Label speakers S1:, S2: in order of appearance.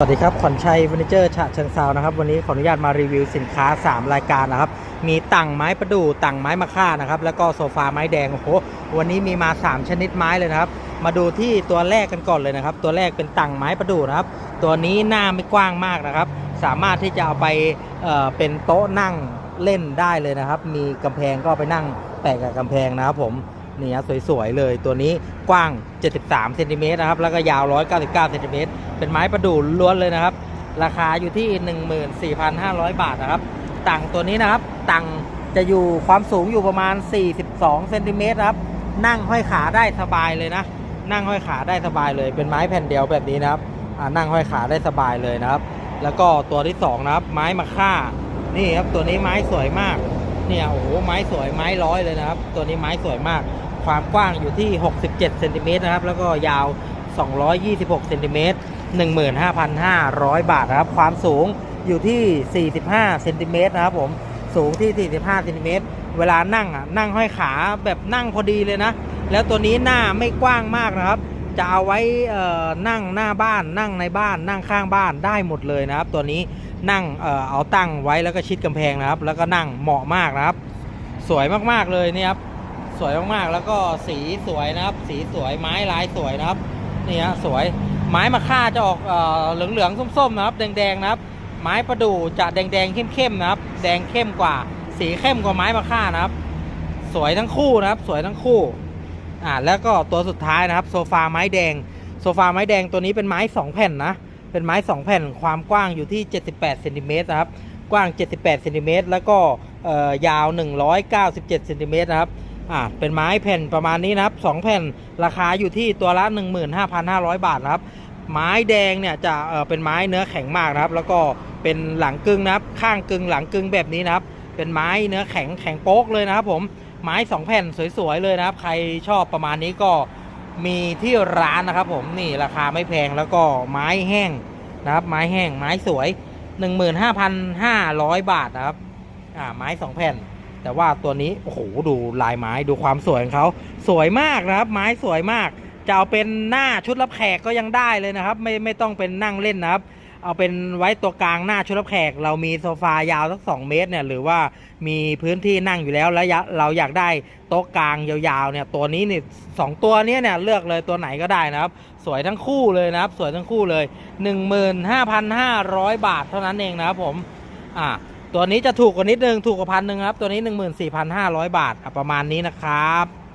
S1: สวัสดีครับ ขวัญชัยเฟอร์นิเจอร์ฉะเชิงเซานะครับ วันนี้ขออนุญาตมารีวิวสินค้า 3 รายการนะครับ มีตั่งไม้ประดู่ตั่งไม้มะค่านะครับ แล้วก็โซฟาไม้แดง โอ้โห วันนี้มีมา 3 ชนิดไม้เลยนะครับ มาดูที่ตัวแรกกันก่อนเลยนะครับ ตัวแรกเป็นตั่งไม้ประดู่นะครับ ตัวนี้หน้าไม่กว้างมากนะครับ สามารถที่จะเอาไปเเป็นโต๊ะนั่งเล่นได้เลยนะครับ มีกำแพงก็ไปนั่งแปะกับกำแพงนะครับผม นี่ฮะสวยๆเลยตัวนี้กว้าง 73เซนติเมตรนะครับแล้วก็ยาว 199เซนติเมตรเป็นไม้ประดู่ล้วนเลยนะครับ ราคาอยู่ที่ 14,500 บาทนะครับตังตัวนี้นะครับตังจะอยู่ความสูงอยู่ประมาณ 42เซนติเมตรครับนั่งห้อยขาได้สบายเลยนะ นั่งห้อยขาได้สบายเลย เป็นไม้แผ่นเดียวแบบนี้นะครับนั่งห้อยขาได้สบายเลยนะครับ แล้วก็ตัวที่สองนะครับ ไม้มะค่านี่ครับตัวนี้ไม้สวยมากเนี่ยโอ้โหไม้สวยไม้ร้อยเลยนะครับ ตัวนี้ไม้สวยมาก ความกว้างอยู่ที่ 67เซนติเมตรนะครับ แล้วก็ยาว 226เซนติเมตร15,500 บาทนะครับ ความสูงอยู่ที่ 45เซนติเมตรนะครับผม สูงที่ 45เซนติเมตรเวลานั่งอะ นั่งห้อยขาแบบนั่งพอดีเลยนะ แล้วตัวนี้หน้าไม่กว้างมากนะครับ จะเอาไว้นั่งหน้าบ้าน นั่งในบ้าน นั่งข้างบ้านได้หมดเลยนะครับ ตัวนี้นั่งเออเอาตั้งไว้แล้วก็ชิดกำแพงนะครับ แล้วก็นั่งเหมาะมากนะครับ สวยมากๆเลยนี่ครับ สวยมากๆ แล้วก็สีสวยนะครับ สีสวยไม้ลายสวยนะครับนี่ฮะสวยไม้มะค่าจะออกเหลืองๆส้มๆนะครับ แดงๆนะครับ ไม้ประดู่จะแดงๆเข้มๆนะครับ แดงเข้มกว่า สีเข้มกว่าไม้มะค่านะครับ สวยทั้งคู่นะครับ สวยทั้งคู่อ่าแล้วก็ตัวสุดท้ายนะครับ โซฟาไม้แดง โซฟาไม้แดงตัวนี้เป็นไม้สองแผ่นนะเป็นไม้สองแผ่นความกว้างอยู่ที่ 78เซนติเมตรนะครับกว้าง 78เซนติเมตรแล้วก็เอ่อยาว 197เซนติเมตรนะครับ อ่าเป็นไม้แผ่นประมาณนี้นะครับสองแผ่นราคาอยู่ที่ตัวละ 15,500 บาทนะครับ ไม้แดงเนี่ยจะเออเป็นไม้เนื้อแข็งมากนะครับ แล้วก็เป็นหลังกึ่งนะครับ ข้างกึ่งหลังกึ่งแบบนี้นะครับ เป็นไม้เนื้อแข็งแข็งโป๊กเลยนะครับผมไม้สองแผ่นสวยๆเลยนะครับ ใครชอบประมาณนี้ก็มีที่ร้านนะครับ ผมนี่ราคาไม่แพงแล้วก็ไม้แห้งนะครับ ไม้แห้งไม้สวย 15,500 บาทนะครับอ่าไม้สองแผ่น แต่ว่าตัวนี้โอ้โหดูลายไม้ดูความสวยของเขาสวยมากนะครับ ไม้สวยมาก จะเอาเป็นหน้าชุดรับแขกก็ยังได้เลยนะครับ ไม่ไม่ต้องเป็นนั่งเล่นนะครับ เอาเป็นไว้ตัวกลางหน้าชุดรับแขก เรามีโซฟายาวสัก 2 เมตรเนี่ยหรือว่ามีพื้นที่นั่งอยู่แล้วแล้วยะเราอยากได้โต๊ะกลางยาวๆเนี่ยตัวนี้นี่สองตัวนี้เนี่ยเลือกเลยตัวไหนก็ได้นะครับ สวยทั้งคู่เลยนะครับ สวยทั้งคู่เลย 15,500 บาทเท่านั้นเองนะครับผมอ่า ตัวนี้จะถูกกว่านิดนึง ถูกกว่าพันหนึ่งครับ ตัวนี้ 14,500 บาทอะประมาณนี้นะครับ